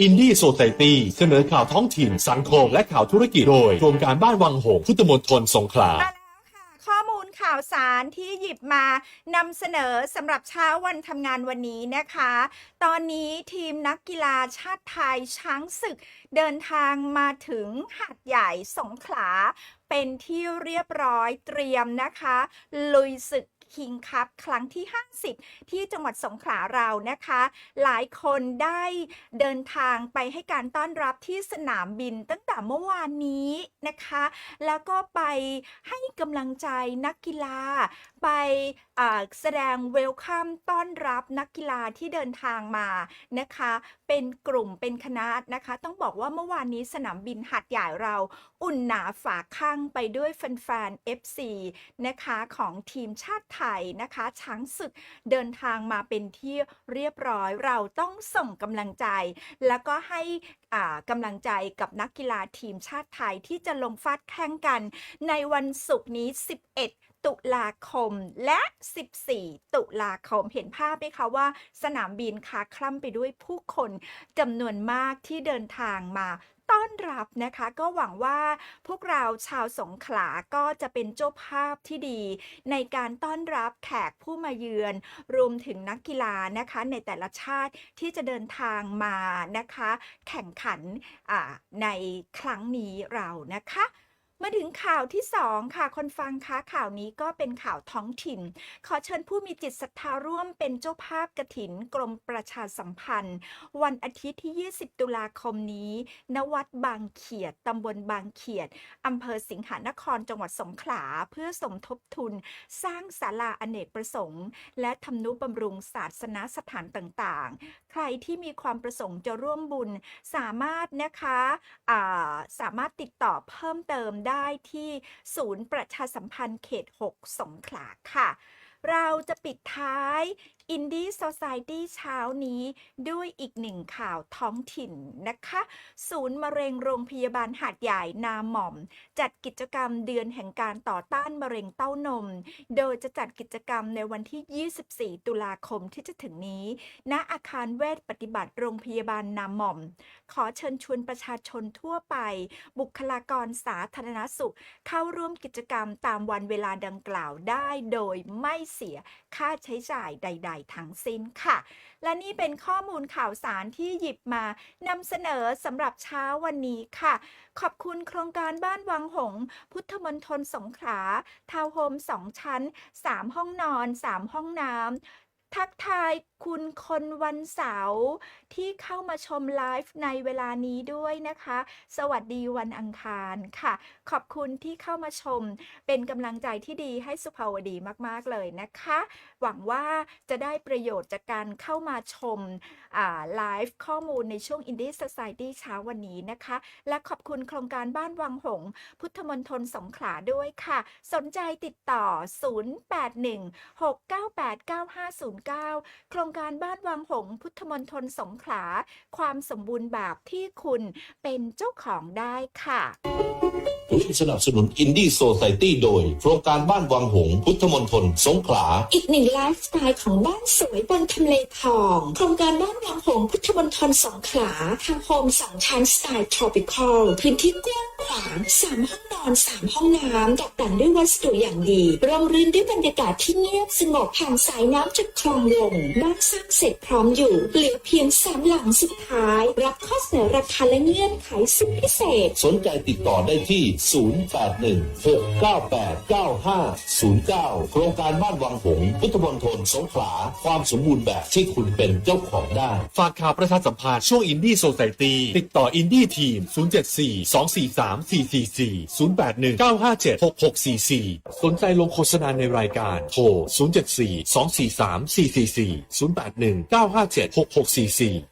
อินดี้โซไซตี้เสนอข่าวท้องถิ่น สังคมและข่าวธุรกิจโดยโครงการบ้านวังหงส์พุทธมณฑลสงขลามาแล้วค่ะข้อมูลข่าวสารที่หยิบมานำเสนอสำหรับเช้าวันทำงานวันนี้นะคะ ตอนนี้ทีมนักกีฬาชาติไทยช้างศึกเดินทางมาถึงหาดใหญ่สงขลาเป็นที่เรียบร้อยเตรียมนะคะ ลุยศึก คิงคัพครั้งที่ 50 ที่จังหวัดสงขลาเรานะคะ หลายคนได้เดินทางไปให้การต้อนรับที่สนามบินตั้งแต่เมื่อวานนี้นะคะ แล้วก็ไปให้กำลังใจนักกีฬา ไปแสดงเวลคัมต้อนรับนักกีฬาที่เดินทางมานะคะ เป็นกลุ่มเป็นคณะนะคะ ต้องบอกว่าเมื่อวานนี้สนามบินหัดใหญ่เราอุ่นหนาฝาข้างไปด้วยแฟนๆ FC นะคะของทีมชาติไทยนะคะ ช้างศึกเดินทางมาเป็นที่เรียบร้อยเราต้องส่งกำลังใจ แล้วก็ให้กำลังใจกับนักกีฬาทีมชาติไทยที่จะลงฟาดแข่งกัน ในวันศุกร์นี้ 11ตุลาคมและ 14 ตุลาคม เห็นภาพไหมคะว่า สนามบินคาคล่ำไปด้วยผู้คนจำนวนมากที่เดินทางมา ต้อนรับนะคะ ก็หวังว่าพวกเราชาวสงขลาก็จะเป็นเจ้าภาพที่ดี ในการต้อนรับแขกผู้มาเยือน รวมถึงนักกีฬานะคะในแต่ละชาติที่จะเดินทางมานะคะ แข่งขันในครั้งนี้เรานะคะ มาถึงข่าวที่ 2 ค่ะ คนฟังคะข่าวนี้ก็เป็นข่าวท้องถิ่น ขอเชิญผู้มีจิตศรัทธาร่วมเป็นเจ้าภาพกระถินกรมประชาสัมพันธ์ วันอาทิตย์ที่ 20 ตุลาคมนี้ ณ วัดบางเขียดตำบลบางเขียดอำเภอสิงหานครจังหวัดสงขลา เพื่อสมทบทุน สร้างศาลาอเนกประสงค์ และทำนุบำรุงศาสนสถานต่างๆ ใครที่มีความประสงค์จะร่วมบุญสามารถนะคะาสามารถติดต่อเพิ่มเติมได้ที่ศูนย์ประชาสัมพันธ์เขต 6 สงขลาค่ะ เราจะปิดท้าย Indie Society เช้านี้ด้วยอีกหนึ่งข่าวท้องถิ่นนะคะ ศูนย์มะเร็งโรงพยาบาลหาดใหญ่นาหม่อม จัดกิจกรรมเดือนแห่งการต่อต้านมะเร็งเต้านม โดยจะจัดกิจกรรมในวันที่ 24 ตุลาคมที่จะถึงนี้ ณอาคารเวชปฏิบัติโรงพยาบาลนาหม่อม ขอเชิญชวนประชาชนทั่วไป บุคลากรสาธารณสุข เข้าร่วมกิจกรรมตามวันเวลาดังกล่าวได้ โดยไม่เสียค่าใช้จ่ายใด ๆทั้งสิ้นค่ะ และนี่เป็นข้อมูลข่าวสารที่หยิบมานำเสนอสำหรับเช้าวันนี้ค่ะ ขอบคุณโครงการบ้านวังหงส์พุทธมณฑลสงขลาทาวน์โฮมสองชั้น 3 ห้องนอน 3 ห้องน้ำ ทักทายคุณคนวันเสาร์ที่เข้ามาชมไลฟ์ในเวลานี้ด้วยนะคะ สวัสดีวันอังคารค่ะ ขอบคุณที่เข้ามาชม เป็นกำลังใจที่ดีให้สุภาวดีมาก ๆ เลยนะคะ หวังว่าจะได้ประโยชน์จากการเข้ามาชมไลฟ์ข้อมูลในช่วง Indie Society เช้าวันนี้นะคะ และขอบคุณโครงการบ้านวังหงส์พุทธมณฑลสงขลาด้วยค่ะ สนใจติดต่อ 081698950 0816989509 โครงการบ้านวังหงส์พุทธมณฑลสงขลา ความสมบูรณ์แบบที่คุณเป็นเจ้าของได้ค่ะร่วมสนับสนุนอินดี้โซไซตี้โดย โครงการบ้านวังหงส์พุทธมณฑลสงขลา อีกหนึ่งไลฟ์สไตล์ของบ้านสวยบนทำเลทอง โครงการบ้านวังหงส์พุทธมณฑลสงขลาทาวน์โฮมสองชั้นสไตล์ทรอปิคอลพื้นที่กว้าง ขวางสามห้องนอนสามห้องน้ำตกแต่งด้วยวัสดุอย่างดีร่มรื่นด้วยบรรยากาศที่เงียบสงบผ่านสายน้ำจากคลองลงบ้านสร้างเสร็จพร้อมอยู่ เหลือเพียงสามหลังสุดท้าย รับข้อเสนอราคาและเงื่อนไขสุดพิเศษ สนใจติดต่อได้ที่ 0816989509 โครงการบ้านวังหงส์พุทธมณฑลสงขลา ความสมบูรณ์แบบที่คุณเป็นเจ้าของได้ ฝากข่าวประชาสัมพันธ์ช่วงอินดี้โซไซตี้ติดต่ออินดี้ทีม 074 243 444 081 957 6644 สนใจลงโฆษณาในรายการ โทร 074 243 444 081 957 6644